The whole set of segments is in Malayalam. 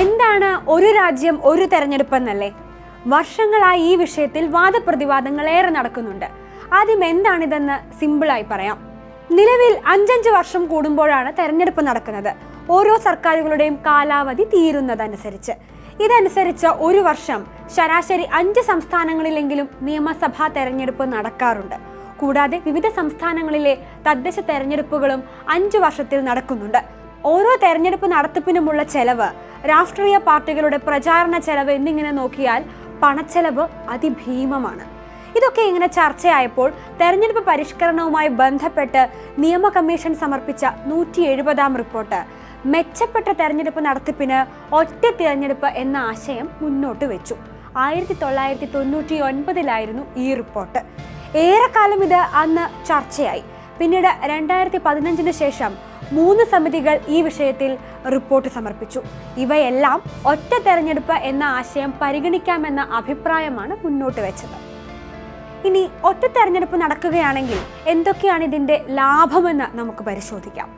എന്താണ് ഒരു രാജ്യം ഒരു തെരഞ്ഞെടുപ്പ് എന്നല്ലേ വർഷങ്ങളായി ഈ വിഷയത്തിൽ വാദപ്രതിവാദങ്ങൾ ഏറെ നടക്കുന്നുണ്ട്. ആദ്യം എന്താണിതെന്ന് സിമ്പിളായി പറയാം. നിലവിൽ അഞ്ചഞ്ച് വർഷം കൂടുമ്പോഴാണ് തെരഞ്ഞെടുപ്പ് നടക്കുന്നത്. ഓരോ സർക്കാരുകളുടെയും കാലാവധി തീരുന്നതനുസരിച്ച്. ഇതനുസരിച്ച് ഒരു വർഷം ശരാശരി അഞ്ച് സംസ്ഥാനങ്ങളിലെങ്കിലും നിയമസഭാ തെരഞ്ഞെടുപ്പ് നടക്കാറുണ്ട്. കൂടാതെ വിവിധ സംസ്ഥാനങ്ങളിലെ തദ്ദേശ തെരഞ്ഞെടുപ്പുകളും അഞ്ചു വർഷത്തിൽ നടക്കുന്നുണ്ട്. ഓരോ തെരഞ്ഞെടുപ്പ് നടത്തിപ്പിനുമുള്ള ചെലവ് രാഷ്ട്രീയ പാർട്ടികളുടെ പ്രചാരണ ചെലവ് എന്നിങ്ങനെ നോക്കിയാൽ പണച്ചെലവ് അതിഭീമമാണ്. ഇതൊക്കെ ഇങ്ങനെ ചർച്ചയായപ്പോൾ തെരഞ്ഞെടുപ്പ് പരിഷ്കരണവുമായി ബന്ധപ്പെട്ട് നിയമ കമ്മീഷൻ സമർപ്പിച്ച നൂറ്റി എഴുപതാം റിപ്പോർട്ട്. മെച്ചപ്പെട്ട തെരഞ്ഞെടുപ്പ് നടത്തിപ്പിന് ഒറ്റ തിരഞ്ഞെടുപ്പ് എന്ന ആശയം മുന്നോട്ട് വെച്ചു. ആയിരത്തി തൊള്ളായിരത്തി തൊണ്ണൂറ്റി ഒൻപതിലായിരുന്നു ഈ റിപ്പോർട്ട്. ഏറെക്കാലം ഇത് അന്ന് ചർച്ചയായി. പിന്നീട് രണ്ടായിരത്തി പതിനഞ്ചിന് ശേഷം മൂന്ന് സമിതികൾ ഈ വിഷയത്തിൽ റിപ്പോർട്ട് സമർപ്പിച്ചു. ഇവയെല്ലാം ഒറ്റ തെരഞ്ഞെടുപ്പ് എന്ന ആശയം പരിഗണിക്കാമെന്ന അഭിപ്രായമാണ് മുന്നോട്ട് വെച്ചത്. ഇനി ഒറ്റ തെരഞ്ഞെടുപ്പ് നടക്കുകയാണെങ്കിൽ എന്തൊക്കെയാണ് ഇതിന്റെ ലാഭമെന്ന് നമുക്ക് പരിശോധിക്കാം.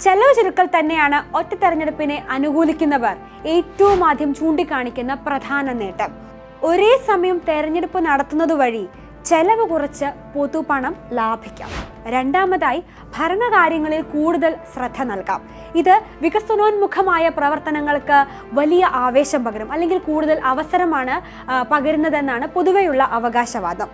ചെലവ് ചുരുക്കൽ തന്നെയാണ് ഒറ്റ തെരഞ്ഞെടുപ്പിനെ അനുകൂലിക്കുന്നവർ ഏറ്റവും ആദ്യം ചൂണ്ടിക്കാണിക്കുന്ന പ്രധാന നേട്ടം. ഒരേ സമയം തെരഞ്ഞെടുപ്പ് നടത്തുന്നത് വഴി ചെലവ് കുറച്ച് പൊതുപണം ലാഭിക്കാം. രണ്ടാമതായി ഭരണകാര്യങ്ങളിൽ കൂടുതൽ ശ്രദ്ധ നൽകാം. ഇത് വികസനോന്മുഖമായ പ്രവർത്തനങ്ങൾക്ക് വലിയ ആവേശം പകരും അല്ലെങ്കിൽ കൂടുതൽ അവസരമാണ് പകരുന്നതെന്നാണ് പൊതുവെയുള്ള അവകാശവാദം.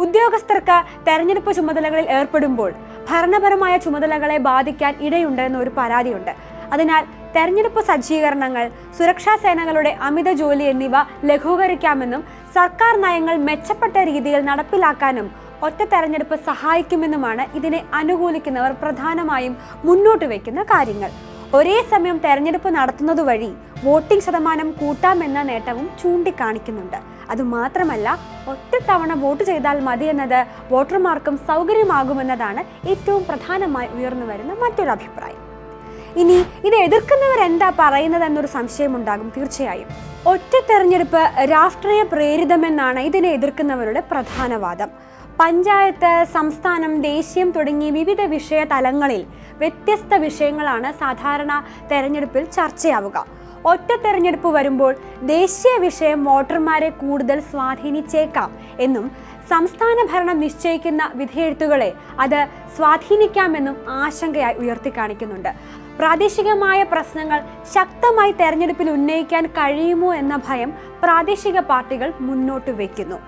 ഉദ്യോഗസ്ഥർക്ക് തെരഞ്ഞെടുപ്പ് ചുമതലകളിൽ ഏർപ്പെടുമ്പോൾ ഭരണപരമായ ചുമതലകളെ ബാധിക്കാൻ ഇടയുണ്ടെന്ന ഒരു പരാതിയുണ്ട്. അതിനാൽ തെരഞ്ഞെടുപ്പ് സജ്ജീകരണങ്ങൾ സുരക്ഷാ സേനകളുടെ അമിത ജോലി എന്നിവ ലഘൂകരിക്കാമെന്നും സർക്കാർ നയങ്ങൾ മെച്ചപ്പെട്ട രീതിയിൽ നടപ്പിലാക്കാനും ഒറ്റ തെരഞ്ഞെടുപ്പ് സഹായിക്കുമെന്നുമാണ് ഇതിനെ അനുകൂലിക്കുന്നവർ പ്രധാനമായും മുന്നോട്ട് വയ്ക്കുന്ന കാര്യങ്ങൾ. ഒരേ സമയം തെരഞ്ഞെടുപ്പ് നടത്തുന്നത് വഴി വോട്ടിംഗ് ശതമാനം കൂട്ടാമെന്ന നേട്ടവും ചൂണ്ടിക്കാണിക്കുന്നുണ്ട്. അതുമാത്രമല്ല ഒറ്റത്തവണ വോട്ട് ചെയ്താൽ മതി എന്നത് വോട്ടർമാർക്കും സൗകര്യമാകുമെന്നതാണ് ഏറ്റവും പ്രധാനമായി ഉയർന്നു വരുന്ന മറ്റൊരു അഭിപ്രായം ഇനി ഇത് എതിർക്കുന്നവർ എന്താ പറയുന്നത് എന്നൊരു സംശയമുണ്ടാകും തീർച്ചയായും. ഒറ്റ തെരഞ്ഞെടുപ്പ് രാഷ്ട്രീയ പ്രേരിതമെന്നാണ് ഇതിനെ എതിർക്കുന്നവരുടെ പ്രധാന വാദം. പഞ്ചായത്ത് സംസ്ഥാനം ദേശീയം തുടങ്ങി വിവിധ വിഷയ തലങ്ങളിൽ വ്യത്യസ്ത വിഷയങ്ങളാണ് സാധാരണ തെരഞ്ഞെടുപ്പിൽ ചർച്ചയാവുക. ഒറ്റ തെരഞ്ഞെടുപ്പ് വരുമ്പോൾ ദേശീയ വിഷയം വോട്ടർമാരെ കൂടുതൽ സ്വാധീനിച്ചേക്കാം എന്നും സംസ്ഥാന ഭരണം നിശ്ചയിക്കുന്ന വിധേയത്തുകളെ അത് സ്വാധീനിക്കാമെന്നും ആശങ്കയായി ഉയർത്തിക്കാണിക്കുന്നുണ്ട്. പ്രാദേശികമായ പ്രശ്നങ്ങൾ ശക്തമായി തെരഞ്ഞെടുപ്പിൽ ഉന്നയിക്കാൻ കഴിയുമോ എന്ന ഭയം പ്രാദേശിക പാർട്ടികൾ മുന്നോട്ട് വയ്ക്കുന്നു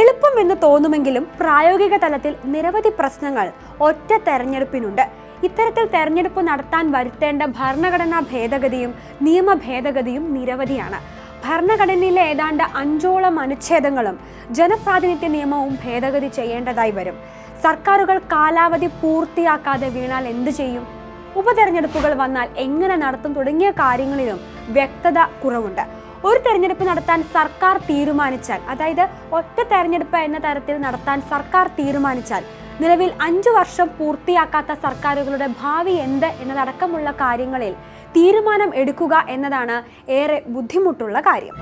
എളുപ്പം എന്ന് തോന്നുമെങ്കിലും പ്രായോഗിക തലത്തിൽ നിരവധി പ്രശ്നങ്ങൾ ഒറ്റ തെരഞ്ഞെടുപ്പിനുണ്ട്. ഇത്തരത്തിൽ തെരഞ്ഞെടുപ്പ് നടത്താൻ വരുത്തേണ്ട ഭരണഘടനാ ഭേദഗതിയും നിയമ ഭേദഗതിയും നിരവധിയാണ്. ഭരണഘടനയിലെ ഏതാണ്ട് അഞ്ചോളം അനുച്ഛേദങ്ങളും ജനപ്രാതിനിധ്യ നിയമവും ഭേദഗതി ചെയ്യേണ്ടതായി വരും. സർക്കാരുകൾ കാലാവധി പൂർത്തിയാക്കാതെ വീണാൽ എന്തു ചെയ്യും? ഉപതെരഞ്ഞെടുപ്പുകൾ വന്നാൽ എങ്ങനെ നടത്തും തുടങ്ങിയ കാര്യങ്ങളിലും വ്യക്തത കുറവുണ്ട്. ഒരു തെരഞ്ഞെടുപ്പ് നടത്താൻ സർക്കാർ തീരുമാനിച്ചാൽ അതായത് ഒറ്റ തെരഞ്ഞെടുപ്പ് എന്ന തരത്തിൽ നടത്താൻ സർക്കാർ തീരുമാനിച്ചാൽ നിലവിൽ അഞ്ചു വർഷം പൂർത്തിയാക്കാത്ത സർക്കാരുകളുടെ ഭാവി എന്ത് എന്നതടക്കമുള്ള കാര്യങ്ങളിൽ തീരുമാനം എടുക്കുക എന്നതാണ് ഏറെ ബുദ്ധിമുട്ടുള്ള കാര്യം.